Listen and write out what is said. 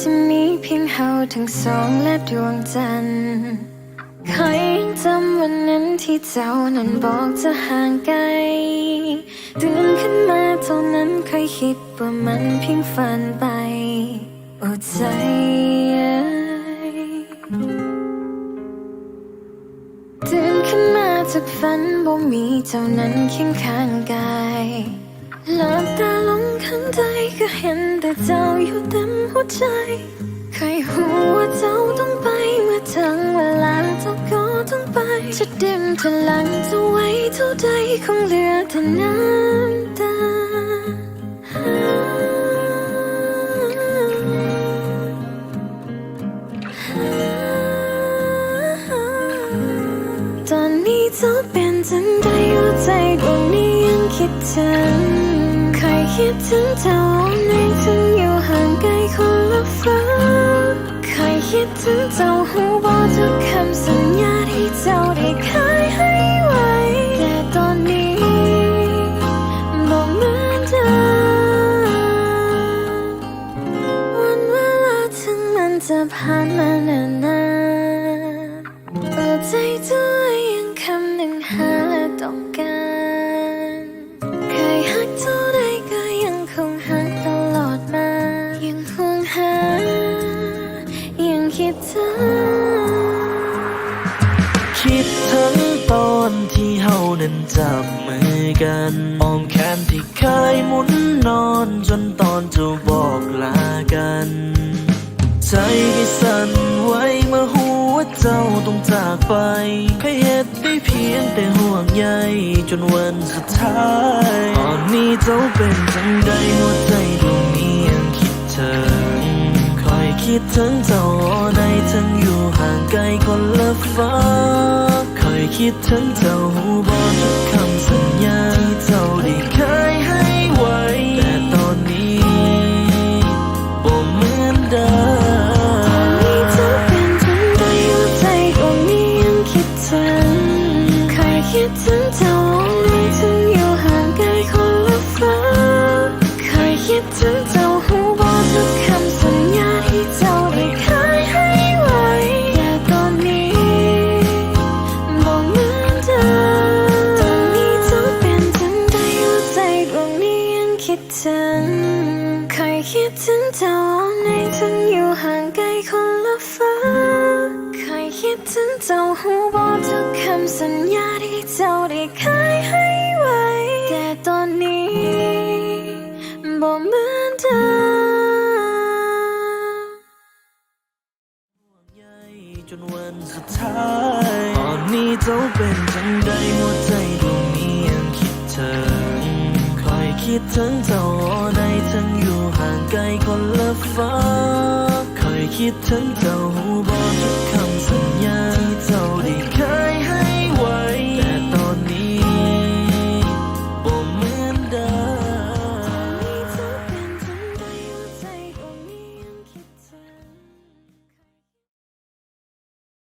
จะมีเพียงเฮาทั้งสองและดวงจันทร์ใครยังจำวันนั้นที่เจ้านั้นบอกจะห่างไกลตื่นขึ้นมาเท่านั้นเคยคิดว่ามันเพียงฝันไปโอ้ใจตื่นขึ้นมาจากฝันบ่มีเจ้านั้นเคียงข้างกาย หลับตาลงข้างใจก็เห็นแต่เจ้าอยู่เต็มหัวใจเคยหูว่าเจ้าต้องไปเมื่อถึงเวลาเจ้าก็ต้องไป จะดิมจะหลังจะไว้เท่าใดคงเหลือแต่น้ำตาตอนนี้เจ้าเป็นจังใดหัวใจดวงนี้ยังคิดถึง คยคิดถึงเจ้าในถึงอยู่ห่างไกลคนละฟ้าเคยคิดถึงเจ้าหูบอกทุกคำสัญญาที่เจ้าได้เคยให้ไว้แต่ตอนนี้บอกเหมือนเดิมวันเวลาถึงมันจะผ่านมานานนาน ตอนที่เฮานั้นจับมือกันอ้อมแขนที่เคยหมุนนอนจนตอนจะบอกลากัน ใจที่สั่นไหวเมื่อหัวเจ้าต้องจากไปเคยเหตุได้เพียงแต่ห่วงใยจนวันสุดท้ายตอนนี้เจ้าเป็นจังใดหัวใจดวงนี้ยังคิดถึงคอยคิดถึงเจ้าในถึงอยู่ห่างไกลคนละฟ้า คิดถึงเจ้าหูบอกทุกคำสัญญาที่เจ้าได้เคยให้ไว้ แต่ตอนนี้บ่เหมือนเดิมนี่เธอเป็นจังใดหัวใจดวงนี้ยังคิดถึงเคยคิดถึงเจ้าในถึงอยู่ห่างไกลคนละฟ้าเคยคิดถึงเจ้า เคยคิดถึงเจ้าในถึงอยู่ห่างไกลคนละฟ้า เคยคิดถึงเจ้าหูบอกทุกคำสัญญาที่เจ้าได้เคยให้ไว้ แต่ตอนนี้บอกเหมือนเดิมจนวันสุดท้ายตอนนี้เจ้าเป็นจังใดหัวใจดวงนี้ยังคิดถึงคอยคิดถึงเจ้า คอยคิดถึงเจ้าหูบอกทุกคำสัญญาที่เจ้า